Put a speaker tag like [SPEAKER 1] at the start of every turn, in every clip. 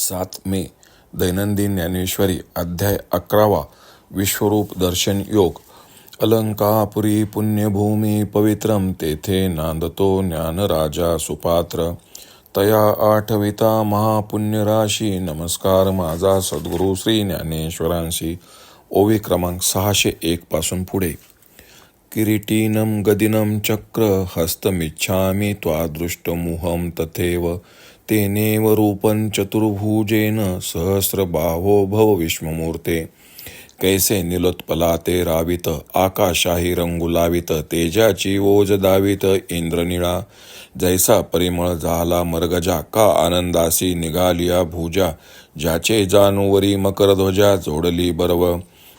[SPEAKER 1] सात मे दैनंदिन ज्ञानेश्वरी अध्याय अकरावा विश्वरूप दर्शन योग. अलंकापुरी पुण्यभूमी पवित्रम तेथे नांदतो ज्ञानराजा सुपात्र. तया आठविता महापुण्यराशी नमस्कार माझा सद्गुरू श्री ज्ञानेश्वरांशी. ओवी क्रमांक सहाशे एक पासून पुढे. किरीटीनं गदिनं चक्र हस्तमिच्छामि त्वादृष्टमुहं तथैव तेनेव रूपं चतुर्भुजेन सहस्रबाहो भव विश्वमूर्ते। कैसे निलोत्पला ते रावित आकाशाही रंगुलावित तेजाची ओज दावित इंद्रनिळा। जैसा परिमळ झाला मरगजा का आनंदासी निघालिया भुजा। ज्याचे जानुवरी मकरध्वजा जोडली बरव।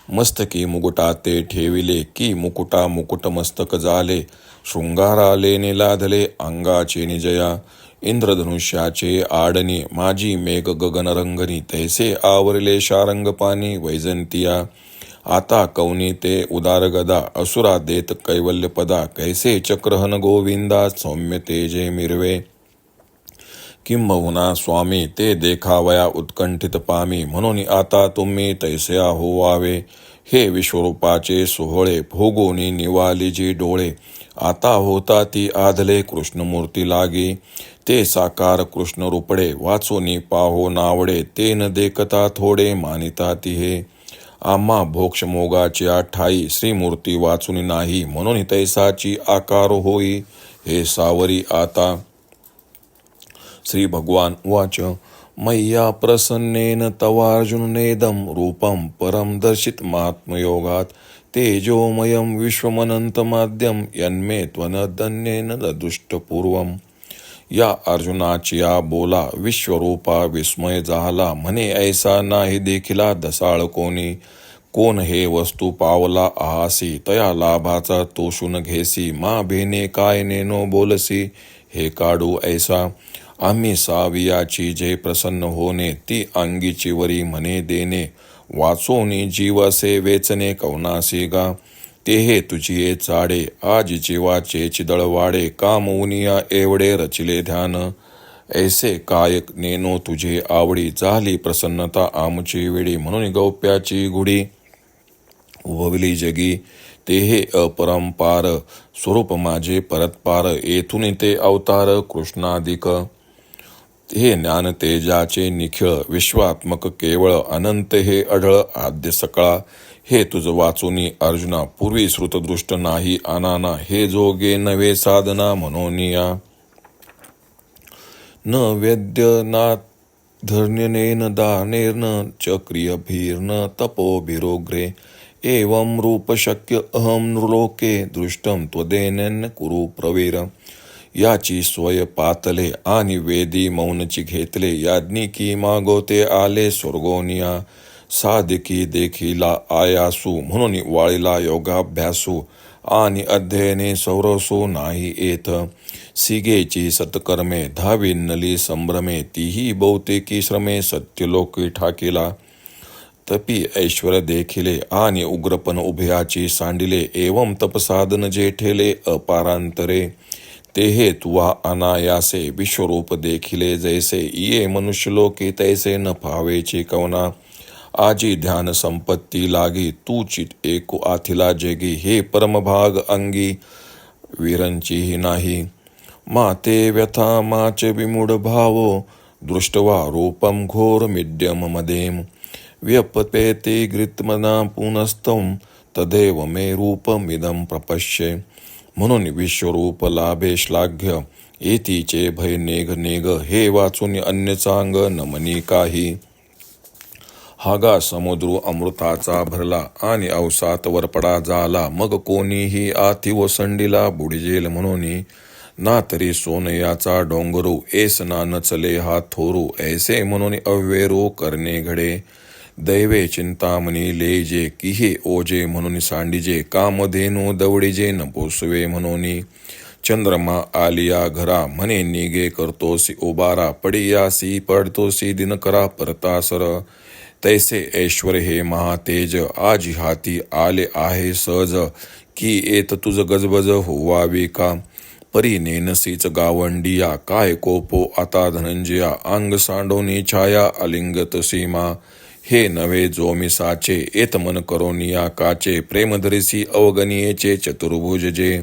[SPEAKER 1] मस्तकी मुकुटा ते ठेविले की मुकुटा मुकुट मस्तक झाले शृंगाराले निलाधले अंगाचे निजया। इंद्रधनुष्याचे आडणी माझी मेघ गगनरंगनी तैसे आवरले शारंगपानी वैजंतिया. आता कौनी ते उदार गदा असुरा देत कैवल्य पदा कैसे चक्रहन गोविंदा सौम्य तेजे मिरवे. किंबहुना स्वामी ते देखावया उत्कंठित पामी म्हणून आता तुम्ही तैसे होवावे हे विश्वरूपाचे सोहळे भोगोनी निवाली जी डोळे. आता होता ती आधले कृष्णमूर्ती लागे. ते साकार कृष्ण रूपडे वाचोनी पाहो नावडे ते न देखता थोडे मानिता ती हे आम्हा भोक्षमोगाची ठाई श्रीमूर्ती वाचून नाही म्हणून तैसाची आकार होई हे सावरी आता. श्री भगवान वाच. मय्या प्रसन्नेन तवार्जुनेदं रूपं परं दर्शित महात्मयोगात तेजोमयं विश्वमनंतमाद्यं यन्मे त्वनदन्येन दृष्टपूर्वम या अर्जुनाचिया बोला विश्वरूपा विस्मय झाला म्हणे ऐसा नाही देखिला दसाळ कोणी। कोण हे वस्तू पावला आहासी तया लाभाचा तोषून घेसी। मा भेने काय नेनो बोलसी हे काढू ऐसा। आम्ही सावियाची जे प्रसन्न होणे ती अंगीची वरी म्हणे देणे. वाचोनी जीवसे वेचणे कवनासी गा. ते हे तुझी चाडे आज जीवाचे चिदळ वाडे. काम उनिया एवढे रचिले ध्यान. ऐसे कायक नेनो तुझे आवडी झाली प्रसन्नता आमची वेडी. म्हणून गौप्याची गुढी उभवली जगी. ते हे अपरंपार स्वरूप माझे परतपार. येथून ते अवतार कृष्णाधिक हे ज्ञान तेजाचे निखिळ विश्वात्मक केवळ अनंत हे अढळ आद्य सकळा. हे तुझ वाचुनी अर्जुना पूर्वी श्रुतदृष्ट नाही अनाना हे जोगे नवे साधना मनोनिया. न वेद्य ना धर्ण्यनेन दानेर्न च क्रियभीर्न तपोभिरोग्रे एवं रूप शक्य नृलोके दृष्टं त्वदेनेन कुरु प्रवीर. याची स्वय पातले आणि वेदी मौनची घेतले. याज्ञिकी मागोते आले स्वर्गोनिया. साधिकी देखिला आयासू म्हणून वाळीला योगाभ्यासू. आणि अध्ययने सौरसू नाही येत. सिगेची सत्कर्मे नली संभ्रमे तीही बहुतेकी श्रमे सत्यलोकी ठाकिला. तपी ऐश्वर देखिले आणि उग्रपण उभयाची सांडिले. एवं तपसाधन जेठेले अपारांतरे. तेहे तुवा अनायासे विश्वरूप देखिले जैसे ये मनुष्यलोके तैसे न पावेचे कवना। आजी ध्यान संपत्ती लागी तू चित एको आथिला जेगी हे परमभाग अंगी वीरंचीही नाही। माते व्यथा माचे विमूढ भावो दृष्टवा रूपम घोर मिड्यम मदेम। व्यपपेते गृत्मना पुनस्तं तदेव मे रूपमिदं प्रपश्ये। म्हणून विश्वरूप लाभे श्लाघ्य येतीचे भय नेघ नेघ हे वाचून अन्य चांग नमनी काही. हागा समुद्र अमृताचा भरला आणि अवसात वरपडा झाला मग कोणीही आती वसंडीला बुडिजेल म्हणून. ना तरी सोनयाचा डोंगरू एस ना नचले हा थोरू. ऐसे म्हणून अव्यरो करणे घडे. दैवे चिंतामणी लेजे किहे ओजे म्हणून सांडिजे कामधेनू दवडीजे न पोसवे म्हणून चंद्रमा आलिया घरा म्हणे निगे करतोसी उबारा पडियासी पडतोसी दिनकरा परतासर तैसे ऐश्वर हे महातेज आजी हाती आले आहे सहज की येत तुझ गजबज होवावे का परी नेनसीच गावंडिया काय कोपो आता धनंजया अंग सांडोनी छाया अलिंगत सीमा हे नवे जोमिसाचे एत मन करोनिया काचे प्रेम अवगणियेचे चतुर्भुज जे.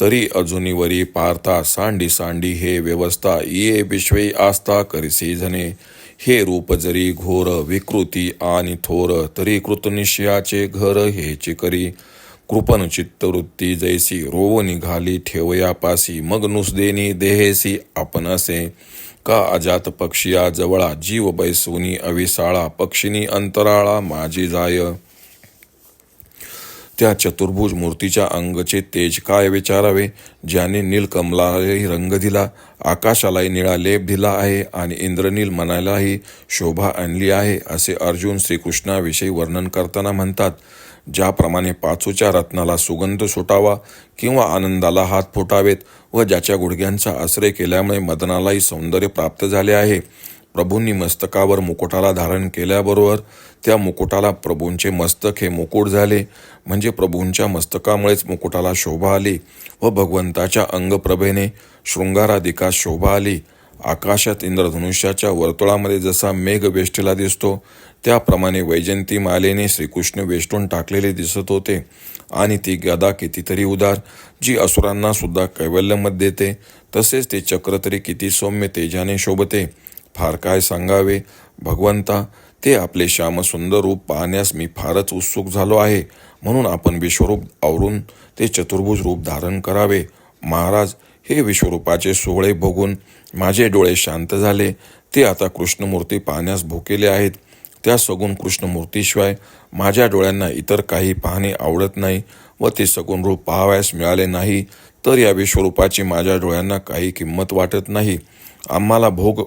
[SPEAKER 1] तरी अजुनी वरी पार्था सांडी सांडी हे व्यवस्था ये विश्वे आस्था करिसी झने हे रूप जरी घोर विकृती आणि थोर तरी कृतनिश्चयाचे घर हेची करी. कृपण चित्तवृत्ती जैसी रोव निघाली ठेवयापासी मग नुसदेनी देहेसी आपण असे. का अजात पक्षिया जवळा जीव बैसुनी अविसाळा पक्षिनी अंतराळा माझी जाय. त्या चतुर्भुज मूर्तीच्या अंगचे तेज काय विचारावे? ज्याने नीलकमलालाही रंग दिला आकाशालाही निळा लेप दिला आहे आणि इंद्रनील मनालाही शोभा आणली आहे असे अर्जुन श्रीकृष्णाविषयी वर्णन करताना म्हणतात. ज्याप्रमाणे पाचूच्या रत्नाला सुगंध सुटावा किंवा आनंदाला हात फुटावेत व ज्याच्या गुडघ्यांचा आश्रय केल्यामुळे मदनालाही सौंदर्य प्राप्त झाले आहे. प्रभूंनी मस्तकावर मुकुटाला धारण केल्याबरोबर त्या मुकुटाला प्रभूंचे मस्तक हे मुकुट झाले. म्हणजे प्रभूंच्या मस्तकामुळेच मुकुटाला शोभा आली व भगवंताच्या अंगप्रभेने शृंगाराधिकास शोभा आली. आकाशात इंद्रधनुष्याच्या वर्तुळामध्ये जसा मेघ वेष्टला दिसतो त्याप्रमाणे वैजंती मालेने श्रीकृष्ण वेष्टून टाकलेले दिसत होते. आणि ती गदा कितीतरी उदार जी असुरांना सुद्धा कैवल्यमध्ये देते. तसेच ते चक्र तरी किती सौम्य तेजाने शोभते. फार काय सांगावे भगवंता ते आपले श्याम सुंदर रूप पाहण्यास मी फारच उत्सुक झालो आहे. म्हणून आपण विश्वरूप आवरून ते चतुर्भुज रूप धारण करावे. महाराज हे विश्वरूपाचे सोहळे बघून माझे डोळे शांत झाले. ते आता कृष्णमूर्ती पाहण्यास भोकेले आहेत. त्या सगुण कृष्णमूर्तीशिवाय माझ्या डोळ्यांना इतर काही पाहणे आवडत नाही व ते सगुण रूप पाहावयास मिळाले नाही तर या विश्वरूपाची माझ्या डोळ्यांना काही किंमत वाटत नाही. आम्हाला भोग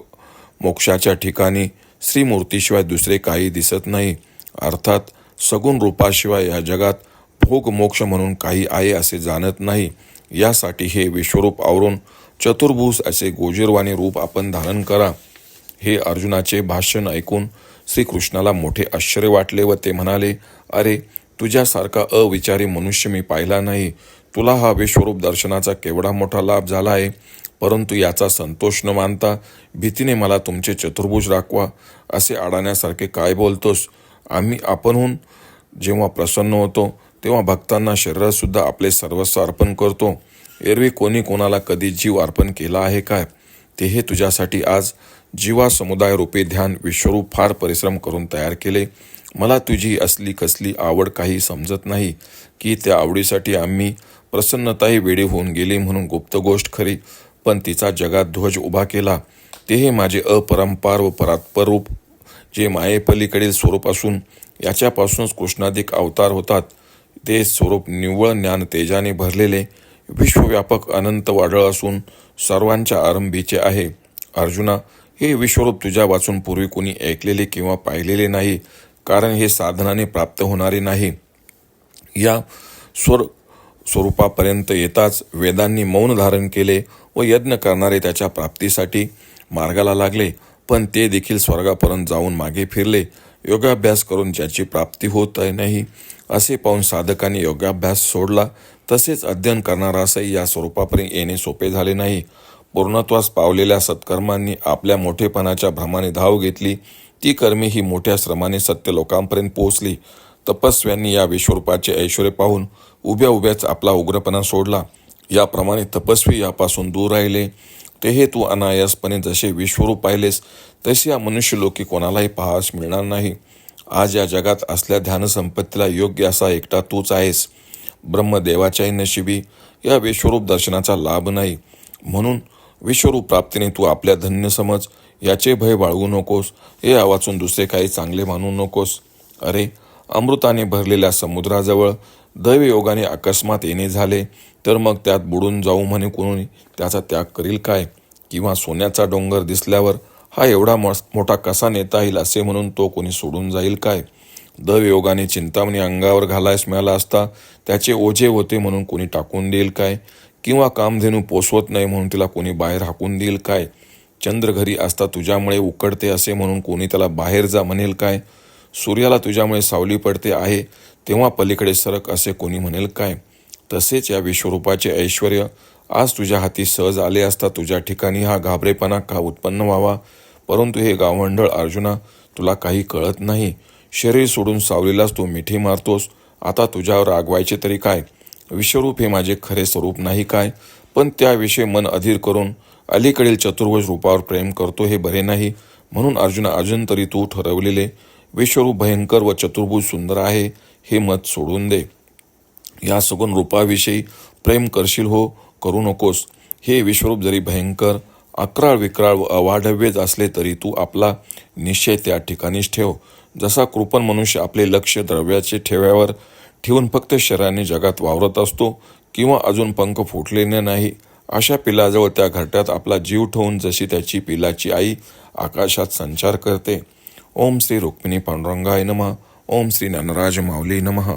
[SPEAKER 1] मोक्षाच्या ठिकाणी श्रीमूर्तीशिवाय दुसरे काही दिसत नाही. अर्थात सगुण रूपाशिवाय या जगात भोग मोक्ष म्हणून काही आहे असे जाणत नाही. यासाठी हे विश्वरूप आवरून चतुर्भुज असे गोजीरवाणी रूप आपण धारण करा. हे अर्जुनाचे भाषण ऐकून श्रीकृष्णाला मोठे आश्चर्य वाटले व ते म्हणाले अरे तुझ्यासारखा अविचारी मनुष्य मी पाहिला नाही. तुला हा विश्वरूप दर्शनाचा केवढा मोठा लाभ झाला आहे. परंतु याचा संतोष न मानता भीतीने मला तुमचे चतुर्भुज राखवा. असे अडाण्यासारखे काय बोलतोस? आम्ही आपणहून जेव्हा प्रसन्न होतो तेव्हा भक्तांना शरीरातसुद्धा आपले सर्वस्व अर्पण करतो. एरवी कोणी कोणाला कधी जीव अर्पण केला आहे काय? ते हे तुझ्यासाठी आज जीवा समुदाय रूपी ध्यान विश्वरूप फार परिश्रम करून तयार केले. मला तुझी असली कसली आवड काही समजत नाही की त्या आवडीसाठी आम्ही प्रसन्नताही वेळी होऊन गेली म्हणून गुप्त गोष्ट खरी पण तिचा जगात ध्वज उभा केला. ते हे माझे अपरंपार व परात्परूप जे मायेपलीकडील स्वरूप असून याच्यापासूनच कृष्णाधिक अवतार होतात. ते स्वरूप निव्वळ ज्ञान तेजाने भरलेले विश्वव्यापक अनंत वादळ असून सर्वांच्या आरंभीचे आहे. अर्जुना हे विश्वरूप तुझ्या वाचून पूर्वी कोणी ऐकलेले किंवा पाहिलेले नाही कारण हे साधनाने प्राप्त होणारे नाही. या स्वर स्वरूपापर्यंत येताच वेदांनी मौन धारण केले व यज्ञ करणारे त्याच्या प्राप्तीसाठी मार्गाला लागले पण ते देखील स्वर्गापर्यंत जाऊन मागे फिरले. योगाभ्यास करून ज्याची प्राप्ती होत नाही असे पाहून साधकांनी योगाभ्यास सोडला. तसेच अध्ययन करणारासही या स्वरूपापर्यंत येणे सोपे झाले नाही. पूर्णत्वास पावलेल्या सत्कर्मांनी आपल्या मोठेपणाच्या भ्रमाने धाव घेतली. ती कर्मे ही मोठ्या श्रमाने सत्य लोकांपर्यंत पोहोचली. तपस्व्यांनी या विश्वरूपाचे ऐश्वर पाहून उभ्या उभ्याच आपला उग्रपणा सोडला. याप्रमाणे तपस्वी यापासून दूर राहिले. ते हे तू अनायासपणे जसे विश्वरूप पाहिलेस तसे या मनुष्यलोकी कोणालाही पाहास मिळणार नाही. आज या जगात असल्या ध्यानसंपत्तीला योग्य असा एकटा तूच आहेस. ब्रह्मदेवाच्याही नशिबी या विश्वरूप दर्शनाचा लाभ नाही. म्हणून विश्वरूप प्राप्तीने तू आपल्या धन्य समज याचे भय बाळगू नकोस हे आवाचून दुसरे काही चांगले मानू नकोस. अरे अमृताने भरलेल्या समुद्राजवळ दैवयोगाने अकस्मात येणे झाले तर मग त्यात बुडून जाऊ म्हणे कोणी त्याचा त्याग करील काय? किंवा सोन्याचा डोंगर दिसल्यावर हा एवढा मोठा कसा नेता येईल असे म्हणून तो कोणी सोडून जाईल काय? दवयोगाने चिंतामणी अंगावर घालायस मिळाला असता त्याचे ओझे होते म्हणून कोणी टाकून देईल काय? किंवा कामधेनू पोसवत नाही म्हणून तिला कोणी बाहेर हाकून देईल काय? चंद्र घरी असता तुझ्यामुळे उकडते असे म्हणून कोणी त्याला बाहेर जा म्हणेल काय? सूर्याला तुझ्यामुळे सावली पडते आहे तेव्हा पलीकडे सरक असे कोणी म्हणेल काय? तसेच या विश्वरूपाचे ऐश्वर आज तुझ्या हाती सहज आले असता तुझ्या ठिकाणी हा घाबरेपणा का उत्पन्न व्हावा? परंतु हे गावंढळ अर्जुना तुला काही कळत नाही. शरीर सोडून सावलीलाच तू मिठी मारतोस. आता तुझ्यावर रागवायचे तरी काय? विश्वरूप हे माझे खरे स्वरूप नाही काय? पण त्याविषयी मन अधीर करून अलीकडील चतुर्भुज रूपावर प्रेम करतो हे बरे नाही. म्हणून अर्जुना अजून तरी तू ठरवलेले विश्वरूप भयंकर व चतुर्भुज सुंदर आहे हे मत सोडून दे. या सगुण रूपाविषयी प्रेम करशील हो करू नकोस. हे विश्वरूप जरी भयंकर अकराळ विक्राळ व अवाढव्यच असले तरी तू आपला निश्चय त्या ठिकाणीच ठेव. जसा कृपण मनुष्य आपले लक्ष द्रव्याचे ठेव्यावर ठेवून फक्त शरीराने जगात वावरत असतो किंवा अजून पंख फुटलेले नाही अशा पिलाजवळ त्या घरट्यात आपला जीव ठेवून जशी त्याची पिलाची आई आकाशात संचार करते. ओम श्री रुक्मिणी पांडुरंगाय नमः. ओम श्री ज्ञानराज माऊली नमः.